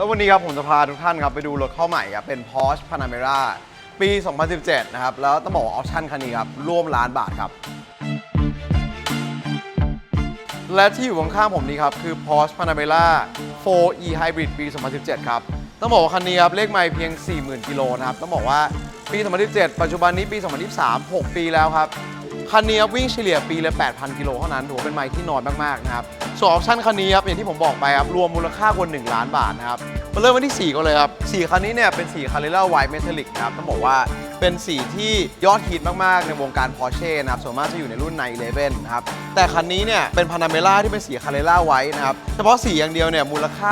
แล้ววันนี้ครับผมจะพาทุกท่านครับไปดูรถเข้าใหม่ครับเป็น Porsche Panamera ปี 2017 นะครับ แล้วต้องบอกว่าออปชั่นคันนี้ครับร่วมล้านบาทครับ และที่อยู่ข้างๆผมนี้ครับ คือ Porsche Panamera 4e Hybrid ปี 2017 ครับ ต้องบอกว่าคันนี้ครับเลขไม่เพียง 40,000 กิโลนะครับ ต้องบอกว่าปี 2017 ปัจจุบันนี้ปี 2023 6 ปีแล้วครับ คันนี้ครับวิ่งเฉลี่ยปีละ 8,000 กิโลเท่านั้นถือว่าเป็นไมล์ที่น้อยมากๆนะครับส่วนออปชั่นคันนี้ครับอย่างที่ผมบอกไปครับรวมมูลค่ากว่า 1 ล้านบาทนะครับมาเริ่มกันที่สีก่อนเลยครับสีคันนี้เนี่ยเป็นสี Carrera White Metallic นะครับต้องบอกว่าเป็นสีที่ยอดฮิตมาก ๆ ในวงการ Porsche นะครับ ส่วนมากจะอยู่ในรุ่น911นะครับ แต่คันนี้เนี่ยเป็น Panamera ที่เป็นสี Carrera White นะครับ เฉพาะสีอย่างเดียวเนี่ยมูลค่า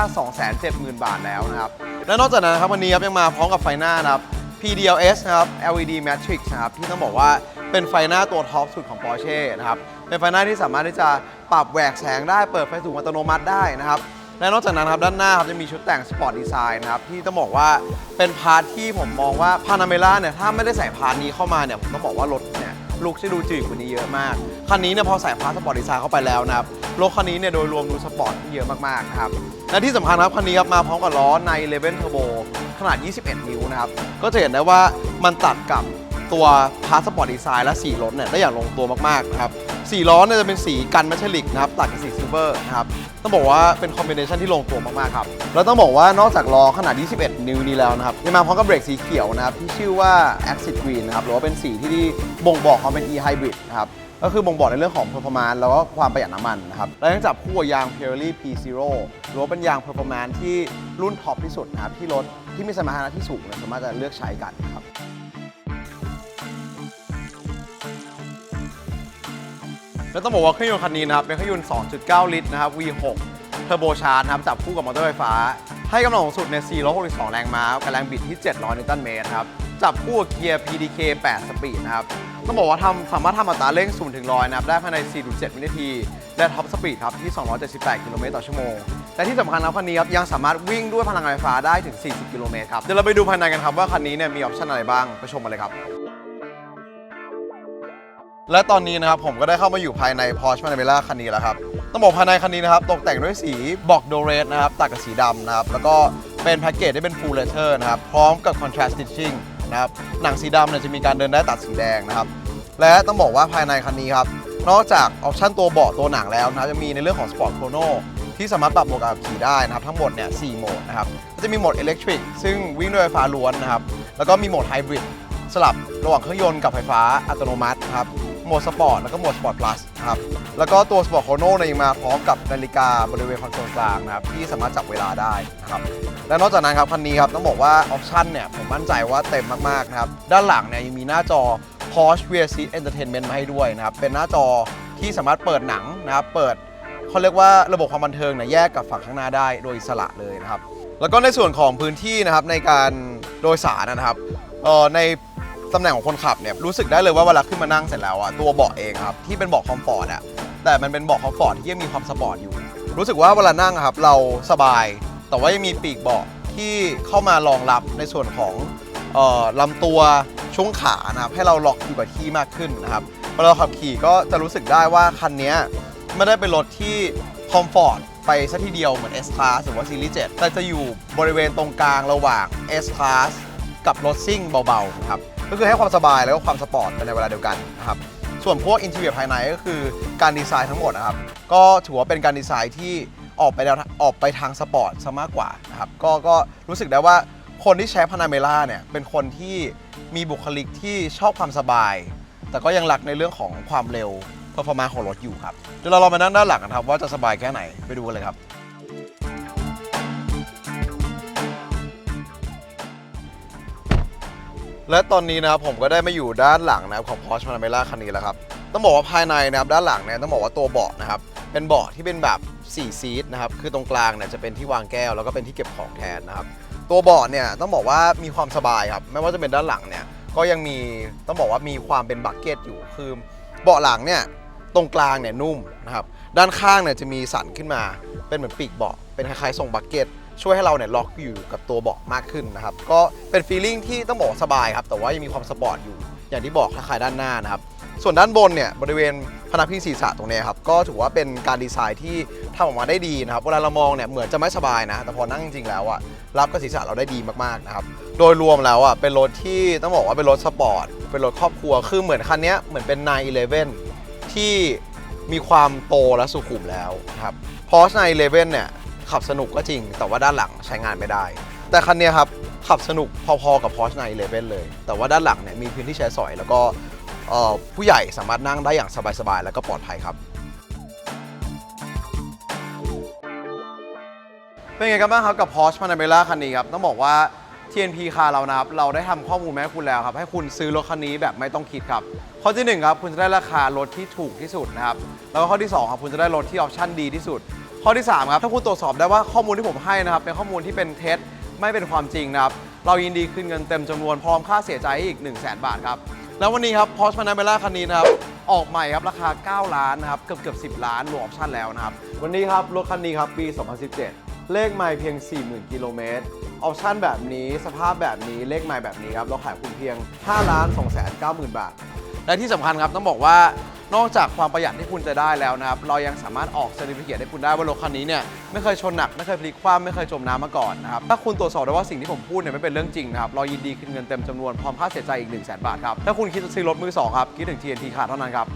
270,000 บาทแล้วนะครับ และนอกจากนั้นะครับวันนี้ครับยังมาพร้อมกับไฟหน้านะครับ PDLS นะครับ LED Matrix นะครับ ที่ต้องบอกว่า เป็นไฟหน้าตัวท็อปสุดของ Porsche นะครับ เป็นไฟหน้าที่สามารถที่จะปรับแหวกแสงได้เปิดไฟสูงอัตโนมัติได้นะครับ และนอกจากนั้นครับด้านหน้าครับจะมีชุดแต่งสปอร์ตดีไซน์นะครับ ที่ต้องบอกว่าเป็นพาร์ทที่ผมมองว่า Panamera เนี่ยถ้าไม่ได้ใส่พาร์ทนี้เข้ามาเนี่ยผมต้องบอกว่ารถเนี่ยลุคจะดูจืดกว่านี้เยอะมาก คันนี้เนี่ยพอใส่พาร์ทสปอร์ตดีไซน์เข้าไปแล้วนะครับ รถคันนี้เนี่ยโดยรวมดูสปอร์ตที่เยอะมากๆนะครับ และที่สำคัญครับคันนี้ครับมาพร้อมกับล้อใน11 Turbo ขนาด 21 นิ้วนะครับ ก็จะเห็นได้ว่ามันตัดกับ ตัวพาร์ทสปอร์ตดีไซน์และสีรถเนี่ยได้อย่างลงตัวมากๆนะครับสีล้อเนี่ยจะเป็นสีกันเมทัลลิกนะครับตัดกับสีซิลเวอร์นะครับต้องบอกว่าเป็นคอมบิเนชันที่ลงตัวมากๆครับแล้วต้องบอกว่านอกจากล้อขนาด 21 นิ้วนี้แล้วนะครับยังมาพร้อมกับเบรกสีเขียวนะครับที่ชื่อว่า Exit Green นะครับหรือว่าเป็นสีที่บ่งบอกความเป็น e hybrid นะครับก็คือบ่งบอกในเรื่องของ performance แล้วก็ความประหยัดน้ำมันนะครับแล้วยังจับคู่กับยาง Pirelli P0 หรือว่าเป็นยาง performance ที่รุ่นท็อปที่สุดนะครับที่รถที่มีสมรรถนะที่สูงสามารถจะเลือกใช้กันครับ แล้วต้องบอกว่าเครื่องยนต์คันนี้นะครับเป็นเครื่องยนต์ 2.9 ลิตรนะครับ V6 เทอร์โบชาร์จนะครับจับคู่กับมอเตอร์ไฟฟ้า ให้กำลังสูงสุดใน 462 แรงม้ากับแรงบิดที่ 700 นิวตันเมตรครับจับคู่กับเกียร์ PDK 8 สปีดนะครับต้องบอกว่าทำสามารถทำอัตราเร่ง0ถึง100นะครับได้ภายใน 4.7 วินาที และท็อปสปีดครับที่ 278 กิโลเมตรต่อชั่วโมงและที่สำคัญครับคันนี้ครับยังสามารถวิ่งด้วยพลังงานไฟฟ้าได้ถึง 40 กิโลเมตรครับเดี๋ยวเราไปดูภายในกันครับว่าคันนี้เนี่ยมีออปชั่นอะไรบ้างไปชมกันเลยครับ และตอนนี้นะครับผมก็ได้เข้ามาอยู่ภายใน Porsche Panamera คันนี้แล้วครับต้องบอกภายในคันนี้นะครับตกแต่งด้วยสีบอกโดเรสนะครับตัดกับสีดำนะครับแล้วก็เป็นแพ็กเกจที่เป็น full leather นะครับพร้อมกับ contrast stitching นะครับหนังสีดำเนี่ยจะมีการเดินได้ตัดสีแดงนะครับและต้องบอกว่าภายในคันนี้ครับนอกจากออปชั่นตัวเบาะตัวหนังแล้วนะครับจะมีในเรื่องของ Sport Chrono ที่สามารถปรับโหมดการขับขี่ได้นะครับทั้งหมดเนี่ย4โหมดนะครับก็จะมีโหมด Electric ซึ่งวิ่งด้วยไฟฟ้าล้วนนะครับแล้วก็มีโหมด Hybrid สลับระหว่างเครื่องยนต์กับไฟฟ้าอัตโนมัตินะครับ โหมดสปอร์ตแล้วก็โหมดสปอร์ตพลัสครับแล้วก็ตัวสปอร์ตโคโนเนี่ยยังมาพร้อมกับนาฬิกาบริเวณคอนโซลกลางนะครับที่สามารถจับเวลาได้นะครับและนอกจากนั้นครับคันนี้ครับต้องบอกว่าออปชั่นเนี่ยผมมั่นใจว่าเต็มมากๆนะครับด้านหลังเนี่ยยังมีหน้าจอ Porsche Rear Seat Entertainment มาให้ด้วยนะครับเป็นหน้าจอที่สามารถเปิดหนังนะครับเปิดเขาเรียกว่าระบบความบันเทิงเนี่ยแยกกับฝั่งข้างหน้าได้โดยอิสระเลยนะครับแล้วก็ในส่วนของพื้นที่นะครับในการโดยสารนะครับออใน ตำแหน่งของคนขับเนี่ยรู้สึกได้เลยว่าเวลาขึ้นมานั่งเสร็จแล้วอะตัวเบาะเองครับที่เป็นเบาะคอมฟอร์ตอะแต่มันเป็นเบาะคอมฟอร์ตที่ยังมีความสปอร์ตอยู่ รู้สึกว่าเวลานั่งครับเราสบาย แต่ว่ายังมีปีกเบาะที่เข้ามารองรับในส่วนของเอ่อลำตัวช่วงขานะครับให้เราล็อกอยู่กับที่มากขึ้นนะครับเวลาเราขับขี่ก็จะรู้สึกได้ว่าคันนี้ไม่ได้เป็นรถที่คอมฟอร์ตไปซะทีเดียวเหมือน S Class หรือว่า Series 7แต่จะอยู่บริเวณตรงกลางระหว่าง S Class กับรถซิ่งเบาๆนะครับก็คือให้ความสบายแล้วก็ความสปอร์ตไปในเวลาเดียวกันนะครับส่วนพวกอินเทอร์เนียภายในก็คือการดีไซน์ทั้งหมดนะครับก็ถือว่าเป็นการดีไซน์ที่ออกไปออกไปทางสปอร์ตซะมากกว่านะครับก็ก็รู้สึกได้ว่าคนที่ใช้พานาเมล่าเนี่ยเป็นคนที่มีบุคลิกที่ชอบความสบาย แต่ก็ยังรักในเรื่องของความเร็ว p e r f o r m a n c e ของรถอยู่ครับเดี๋ยวเราลองมานั่งด้านหลังกันครับว่าจะสบายแค่ไหนไปดูกันเลยครับ และตอนนี้นะครับผมก็ได้มาอยู่ด้านหลังนะครับของ Porsche Panamera คันนี้แล้วครับ ต้องบอกว่าภายในนะครับด้านหลังเนี่ยต้องบอกว่าตัวเบาะนะครับเป็นเบาะที่เป็นแบบ4ซีทนะครับคือตรงกลางเนี่ยจะเป็นที่วางแก้วแล้วก็เป็นที่เก็บของแทนนะครับตัวเบาะเนี่ยต้องบอกว่ามีความสบายครับไม่ว่าจะเป็นด้านหลังเนี่ยก็ยังมีต้องบอกว่ามีความเป็นบักเก็ตอยู่คือเบาะหลังเนี่ยตรงกลางเนี่ยนุ่มนะครับด้านข้างเนี่ยจะมีสันขึ้นมาเป็นเหมือนปีกเบาะเป็นคล้ายๆทรงบักเก็ต ช่วยให้เราเนี่ยล็อกอยู่กับตัวเบาะมากขึ้นนะครับ ก็เป็นฟีลลิ่งที่ต้องบอกสบายครับ แต่ว่ายังมีความสปอร์ตอยู่ อย่างที่บอกคล้ายๆด้านหน้านะครับ ส่วนด้านบนเนี่ยบริเวณพนักพิงศีรษะตรงนี้ครับ ก็ถือว่าเป็นการดีไซน์ที่ทำออกมาได้ดีนะครับ เวลาเรามองเนี่ยเหมือนจะไม่สบายนะ แต่พอนั่งจริงแล้วอะรับกับศีรษะเราได้ดีมากๆนะครับ โดยรวมแล้วอะเป็นรถที่ต้องบอกว่าเป็นรถสปอร์ต เป็นรถครอบครัว คือเหมือนคันนี้เหมือนเป็น911ที่มีความโตและสุขุมแล้วนะครับ Porsche 911เนี่ย ขับสนุกก็จริง แต่ว่าด้านหลังใช้งานไม่ได้ แต่คันนี้ครับขับสนุกพอๆกับ Porsche 911 เลย แต่ว่าด้านหลังเนี่ยมีพื้นที่ใช้สอย แล้วก็ผู้ใหญ่สามารถนั่งได้อย่างสบายๆ แล้วก็ปลอดภัยครับ เป็นไงกันบ้างครับกับ Porsche Panamera คันนี้ครับ ต้องบอกว่า TNP คาเรานะครับ เราได้ทำข้อมูลแม้คุณแล้วครับ ให้คุณซื้อรถคันนี้แบบไม่ต้องคิดครับ ข้อที่1ครับคุณจะได้ราคารถที่ถูกที่สุดนะครับ แล้วก็ข้อที่2ครับคุณจะได้รถที่ออปชั่นดีที่สุด ข้อที่ 3 ครับ ถ้าคุณตรวจสอบได้ว่าข้อมูลที่ผมให้นะครับ เป็นข้อมูลที่เป็นเท็จไม่เป็นความจริงนะครับ เรายินดีคืนเงินเต็มจำนวนพร้อมค่าเสียใจอีก 1 0 0 0 0แบาทครับ แล้ววันนี้ครับ Porsche Panamera คันนี้นะครับ ออกใหม่ครับ ราคา 9 ล้านนะครับ เกือบเกือบ10 ล้านรวมออปชั่นแล้วนะครับ วันนี้ครับรถคันนี้ครับปี 2017 เลขไมล์เพียง 40,000 กิโลเมตร ออปชั่นแบบนี้ สภาพแบบนี้ เลขไมล์แบบนี้ครับ เราขายคุณเพียง 5 ล้าน2 9 0 0 0 0 บาท และที่สำคัญครับต้องบอกว่า นอกจากความประหยัดที่คุณจะได้แล้วนะครับเรายังสามารถออกเซอร์ติฟิเคตให้คุณได้ว่ารถคันนี้เนี่ยไม่เคยชนหนักไม่เคยพลิกคว่ำไม่เคยจมน้ำมาก่อนนะครับถ้าคุณตรวจสอบได้ว่าสิ่งที่ผมพูดเนี่ยไม่เป็นเรื่องจริงนะครับเรายินดีคืนเงินเต็มจำนวนพร้อมค่าเสียใจอีก1 0 0 0 0แบาทครับถ้าคุณคิดจะซื้อรถมือสองครับคิดถึง TNT ขาดเท่านั้นครับ